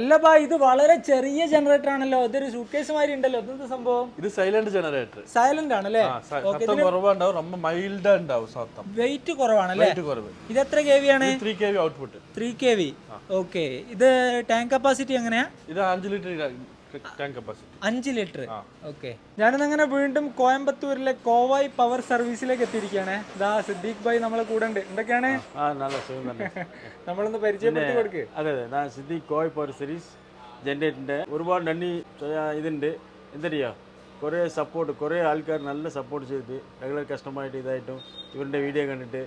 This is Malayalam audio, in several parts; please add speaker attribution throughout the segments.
Speaker 1: അല്ല ബാ ഇത് വളരെ ചെറിയ ജനറേറ്റർ ആണല്ലോ ഇതൊരു സൂക്കേസ് മാതിരി ഉണ്ടല്ലോ ഇതെന്ത് സംഭവം
Speaker 2: ഇത് സൈലന്റ് ജനറേറ്റർ
Speaker 1: സൈലന്റ് ആണല്ലേ
Speaker 2: സത്തം കുറവുണ്ടാവും ரொம்ப മൈൽഡ് ഉണ്ടാവും സത്തം
Speaker 1: വെയിറ്റ് കുറവാണല്ലേ
Speaker 2: വെയിറ്റ് കുറവ്
Speaker 1: ഇത് എത്ര കെ വി ആണ്
Speaker 2: three K V output
Speaker 1: three K V okay ഇത് ടാങ്ക് കപ്പാസിറ്റി എങ്ങനെയാ
Speaker 2: ഇത് അഞ്ച് ലിറ്റർ ടാങ്ക് കപ്പാസിറ്റി
Speaker 1: അഞ്ച് ലിറ്റർ. ഓക്കെ. ഞാനിന്ന് അങ്ങനെ വീണ്ടും കോയമ്പത്തൂരിലെ കോവായ് പവർ സർവീസിലേക്ക് എത്തിയിരിക്കുകയാണ്. ദാ സിദ്ദീഖ് ഭായ് നമ്മളെ കൂടെ ഉണ്ട്. എന്തൊക്കെയാണ്?
Speaker 3: ആ നല്ല സുഖം തന്നെ.
Speaker 1: നമ്മളൊന്ന് പരിചയപ്പെടുത്തി കൊടുക്ക്.
Speaker 3: അതെ അതെ. ഞാൻ സിദ്ദീഖ് കോയ് പവർ സർവീസ് ജനറേറ്ററിന്റെ ഒരുപാട് നന്ദി ഇതുണ്ട്. എന്തറിയോ കുറേ സപ്പോർട്ട് കുറേ ആൾക്കാർ നല്ല സപ്പോർട്ട് ചെയ്ത് റെഗുലർ കസ്റ്റമറായിട്ട് ഇതായിട്ടും ഇവരുടെ വീഡിയോ കണ്ടിട്ട്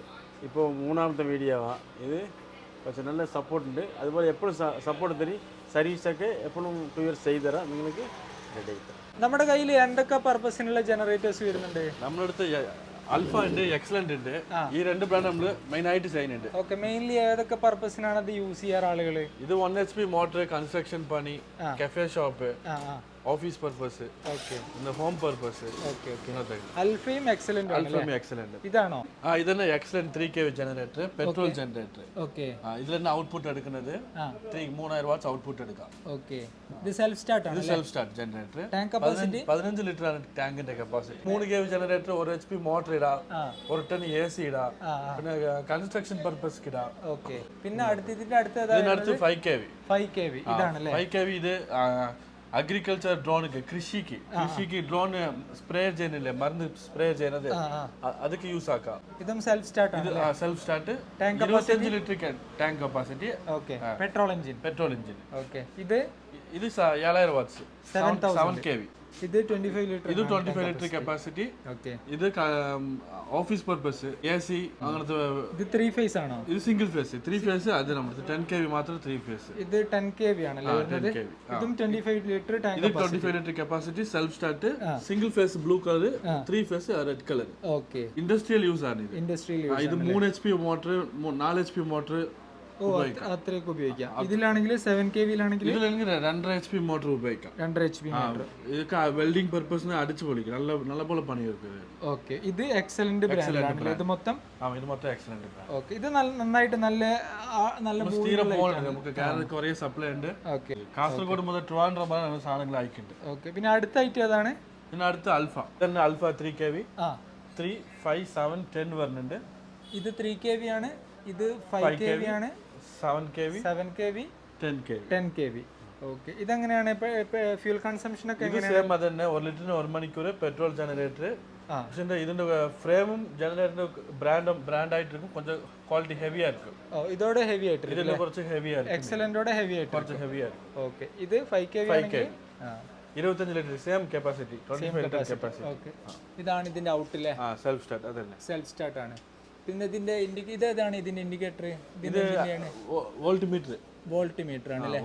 Speaker 3: ഇപ്പോൾ മൂന്നാമത്തെ വീഡിയോ ആവാം. ഇത് പക്ഷെ നല്ല സപ്പോർട്ട് ഉണ്ട്. അതുപോലെ എപ്പോഴും സപ്പോർട്ട് തരി. സർവീസൊക്കെ എപ്പോഴും ടു ഇയേഴ്സ് ചെയ്തു തരാം നിങ്ങൾക്ക് റെഡി ആയി തരാം.
Speaker 1: നമ്മുടെ കയ്യിൽ എന്തൊക്കെ പർപ്പസിനുള്ള ജനറേറ്റേഴ്സ് വരുന്നുണ്ട്?
Speaker 2: നമ്മുടെ അടുത്ത് അൽഫ ഉണ്ട് എക്സലന്റ് ഉണ്ട്. ഈ രണ്ട് ബ്രാൻഡ് നമ്മൾ മെയിൻ ആയിട്ട് ചെയ്യുന്നുണ്ട്
Speaker 1: ഓക്കെ മെയിൻലി ഏതൊക്കെ പർപ്പസിനാണ് അത് യൂസ് ചെയ്യാറ് ആളുകൾ
Speaker 2: ഇത് one H P motor construction പണി കഫേ ഷോപ്പ്
Speaker 1: ആ ആ
Speaker 2: ഓഫീസ് പർപ്പസ്
Speaker 1: ഓക്കെ
Speaker 2: പിന്നെ ഹോം പർപ്പസ്
Speaker 1: ഓക്കെ ഓക്കെ
Speaker 2: ഇങ്ങനത്തെ
Speaker 1: അൽഫയും എക്സലന്റും ആണ്
Speaker 2: അൽഫമി എക്സലന്റ്
Speaker 1: ഇതാണോ?
Speaker 2: ആ ഇതന്നെ excellent three K generator petrol generator
Speaker 1: okay
Speaker 2: ഇതിൽ തന്നെ ഔട്ട്പുട്ട് എടുക്കുന്നത്
Speaker 1: ആ.
Speaker 2: ത്രീ മൂന്നായിരം വാട്ട്സ് ഔട്ട്പുട്ട് എടുക്കാം.
Speaker 1: ഓക്കെ ഇത് സെൽഫ് സ്റ്റാർട്ട് ആണ്
Speaker 2: ഇത് self start generator
Speaker 1: tank capacity
Speaker 2: പതിനഞ്ച് ലിറ്റർ ആണ് ടാങ്കിന്റെ കപ്പാസിറ്റി മൂന്ന് കെ വി ജനറേറ്റർ ഒരു എച്ച് പി മോട്ടർ ഇടാം
Speaker 1: ആ.
Speaker 2: ഒരു ടൺ എ സി ഇടാം
Speaker 1: ആ,
Speaker 2: പിന്നെ കൺസ്ട്രക്ഷൻ പർപ്പസ് ഇടാം.
Speaker 1: ഓക്കെ പിന്നെ അടുത്ത ഇതിന്റെ അടുത്ത ഏതാ
Speaker 2: ഇതിനടുത്ത് five K V
Speaker 1: five K V ഇതാണല്ലേ?
Speaker 2: ഫൈവ് കെ വി ഇത് അഗ്രികൾച്ചർ ഡ്രോണിക്ക് കൃഷിക്ക് കൃഷിക്ക് ഡ്രോൺ സ്പ്രേ ചെയ്യുന്നില്ലേ മരുന്ന് സ്പ്രേ ചെയ്യുന്നത്
Speaker 1: ആ ആ
Speaker 2: അ- അതൊക്കെ യൂസ് ആക്കാം
Speaker 1: ഇതും സെൽഫ് സ്റ്റാർട്ട്
Speaker 2: ഇത്
Speaker 1: ആണ്
Speaker 2: സെൽഫ് സ്റ്റാർട്ട്
Speaker 1: Tank
Speaker 2: ഇരുപത്തഞ്ച് litre tank capacity
Speaker 1: okay petrol engine
Speaker 2: petrol engine
Speaker 1: okay ഇത്
Speaker 2: ഇത് സ- ഏഴായിരം വാട്ട്സ് സെവൻ കെ വി
Speaker 1: ഇത് ട്വന്റി ഫൈവ് ലിറ്റർ
Speaker 2: ഇത് twenty five litre capacity
Speaker 1: okay
Speaker 2: ഇത് ഓഫീസ് പർപ്പസ് എ സി അങ്ങനത്തെ
Speaker 1: ഇത് ത്രീ ഫേസ് ആണോ?
Speaker 2: ഇത് സിംഗിൾ ഫേസ് ത്രീ ഫേസ് അത് നമ്മുടെ ടെൻ കെ വി മാത്രം ത്രീ ഫേസ്
Speaker 1: ഇത് ടെൻ കെ വി ആണല്ലേ വരുന്നത്?
Speaker 2: കെ വി
Speaker 1: ഇതും ട്വന്റി ഫൈവ് ലിറ്റർ
Speaker 2: ഇത്
Speaker 1: tank
Speaker 2: twenty five litre capacity self start single phase blue colour three phase red colour
Speaker 1: okay
Speaker 2: industrial use ആണ് ഇത്.
Speaker 1: ഇൻഡസ്ട്രിയിൽ
Speaker 2: ആ, ഇത് മൂന്ന് എച്ച് പി മോട്ടർ നാല് എച്ച് പി മോട്ടർ
Speaker 1: ഓ അത് അത്രയൊക്കെ ഉപയോഗിക്കാം. ഇതിലാണെങ്കിൽ സെവൻ കെ വിയിലാണെങ്കിൽ
Speaker 2: ഇതിലെങ്കിൽ രണ്ടര എച്ച് പി മോട്ടർ ഉപയോഗിക്കാം.
Speaker 1: രണ്ടര എച്ച് പി
Speaker 2: ഇതൊക്കെ വെൽഡിംഗ് പർപ്പസിന് അടിച്ചു പൊളിക്കും. നല്ല നല്ല പോലെ.
Speaker 1: ഓക്കെ ഇത് എക്സലന്റ് ബ്രാൻഡ് ഇത് മൊത്തം?
Speaker 2: ഇത് മൊത്തം എക്സലന്റ്
Speaker 1: ഓക്കെ ഇത് നന്നായിട്ട് നല്ല നല്ല
Speaker 2: നമുക്ക് കേരളത്തിൽ കുറേ സപ്ലൈ ഉണ്ട്.
Speaker 1: ഓക്കെ
Speaker 2: കാസർഗോഡ് മുതൽ ട്രിവാൻഡ്രം വരെ സാധനങ്ങൾ അയക്കുന്നുണ്ട്.
Speaker 1: ഓക്കെ പിന്നെ അടുത്ത ഐറ്റം അതാണ്
Speaker 2: പിന്നെ അടുത്ത അൽഫ തന്നെ അൽഫ ത്രീ കെ വി
Speaker 1: ആ.
Speaker 2: ത്രീ ഫൈവ് സെവൻ ടെൻ വരുന്നുണ്ട്.
Speaker 1: ഇത് ത്രീ കെ വി ആണ്. ഇത് ഫൈവ് കെ വി ആണ്. Seven
Speaker 2: K V seven
Speaker 1: K V ten K ഇതെങ്ങനെയാണ്? ഫ്യൂൽ കൺസംഷൻ ഒക്കെ
Speaker 2: ഇത് സെയിം അത് തന്നെ ഒരു ലിറ്ററിന് ഒരു മണിക്കൂർ പെട്രോൾ ജനറേറ്റർ പക്ഷേ ഇതിന്റെ ഫ്രെയിമും ജനറേറ്ററിന്റെ ബ്രാൻഡും ബ്രാൻഡ് ആയിട്ട് ആയിട്ടിരിക്കും. കൊഞ്ചം ക്വാളിറ്റി ഹെവി ആയിരിക്കും.
Speaker 1: ഇതോടെ ഹെവി ആയിട്ട്
Speaker 2: ഇതിൽ കുറച്ച് ഹെവി ആയിരിക്കും.
Speaker 1: എക്സലന്റോടെ ഹെവി ആയിട്ട്
Speaker 2: കുറച്ച് ഹെവി ആയിരിക്കും.
Speaker 1: ഓക്കെ ഇത് ഫൈവ് ആണെങ്കിൽ? ഫൈവ്
Speaker 2: കെ ഇരുപത്തഞ്ച് litre same capacity twenty five litre
Speaker 1: capacity ഇതാണ് ഇതിന്റെ
Speaker 2: ഔട്ടിലെ സെൽഫ് സ്റ്റാർട്ട് അതന്നെ.
Speaker 1: സെൽഫ് സ്റ്റാർട്ട് ആണ്. പിന്നെ ഇതിന്റെ ഇത് ഏതാണ് ഇതിന്റെ ഇൻഡിക്കേറ്റർ
Speaker 2: ഇത് വോൾട്ട് മീറ്റർ
Speaker 1: വോൾട്ട് മീറ്റർ ആണ് അല്ലേ?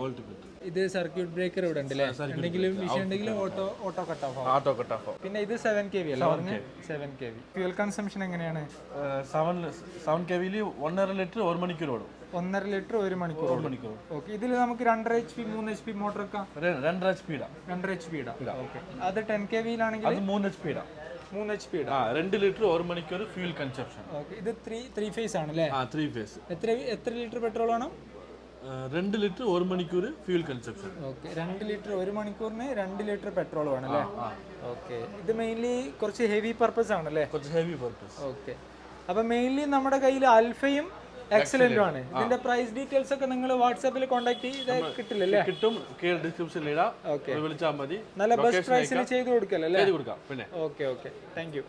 Speaker 1: ഇത് സർക്യൂട്ട് ബ്രേക്കർ ഇവിടെ ഉണ്ട് അല്ലേ എന്തെങ്കിലും വിഷയം ഉണ്ടെങ്കിൽ auto auto cut off
Speaker 2: auto cut off
Speaker 1: പിന്നെ ഇത് സെവൻ കെ വി അല്ലേ seven K V fuel consumption എങ്ങനെയാണ്?
Speaker 2: സെവൻ സെവൻ കെ വിയിൽ ഒന്നര ലിറ്റർ ഒരു മണിക്കൂർ ഓടും.
Speaker 1: ഒന്നര ലിറ്റർ ഒരു മണിക്കൂർ
Speaker 2: ഒരു മണിക്കൂർ.
Speaker 1: ഓക്കെ ഇതിൽ നമുക്ക് രണ്ടര എച്ച് പി മൂന്ന് എച്ച് പി മോട്ടർ ഒക്കെ
Speaker 2: ര- രണ്ടര എച്ച് പി ഇടാം
Speaker 1: രണ്ടര എച്ച് പി ഇടാം ഓക്കെ അത് ടെൻ കെ വിയിലാണെങ്കിൽ
Speaker 2: മൂന്ന് എച്ച് പി ഇടാം
Speaker 1: മൂന്ന് എച്ച് പി
Speaker 2: ആ രണ്ട് ലിറ്റർ ഒരു മണിക്കൂർ ഫ്യൂൽ കൺസപ്ഷൻ
Speaker 1: ഇത് ത്രീ ത്രീ ഫേസ് ആണ് അല്ലേ
Speaker 2: ആ ത്രീ ഫേസ്
Speaker 1: എത്ര എത്ര ലിറ്റർ പെട്രോൾ ആണ്
Speaker 2: രണ്ട് ലിറ്റർ ഒരു മണിക്കൂർ ഫ്യൂൽ കൺസപ്ഷൻ
Speaker 1: ഓക്കെ രണ്ട് ലിറ്റർ ഒരു മണിക്കൂറിന് രണ്ട് ലിറ്റർ പെട്രോൾ വേണം അല്ലേ ഓക്കെ ഇത് മെയിൻലി കുറച്ച് ഹെവി പർപ്പസ് ആണല്ലേ
Speaker 2: കുറച്ച് ഹെവി പർപ്പസ്
Speaker 1: ഓക്കെ. അപ്പൊ മെയിൻലി നമ്മുടെ കയ്യിൽ അൽഫയും എക്സലന്റും ആണ്. ഇതിന്റെ പ്രൈസ് ഡീറ്റെയിൽസ് ഒക്കെ നിങ്ങൾ വാട്സാപ്പിൽ കോൺടാക്ട് ചെയ്ത് കിട്ടില്ലല്ലേ?
Speaker 2: കിട്ടും. കേൾ ഡിസ്ക്രിപ്ഷനിൽ ഇടാം. വിളിച്ചാൽ മതി.
Speaker 1: നല്ല ബെസ്റ്റ് പ്രൈസിൽ ചെയ്ത് കൊടുക്കല്ലേ?
Speaker 2: ചെയ്ത് കൊടുക്കാം. പിന്നെ.
Speaker 1: Okay okay thank you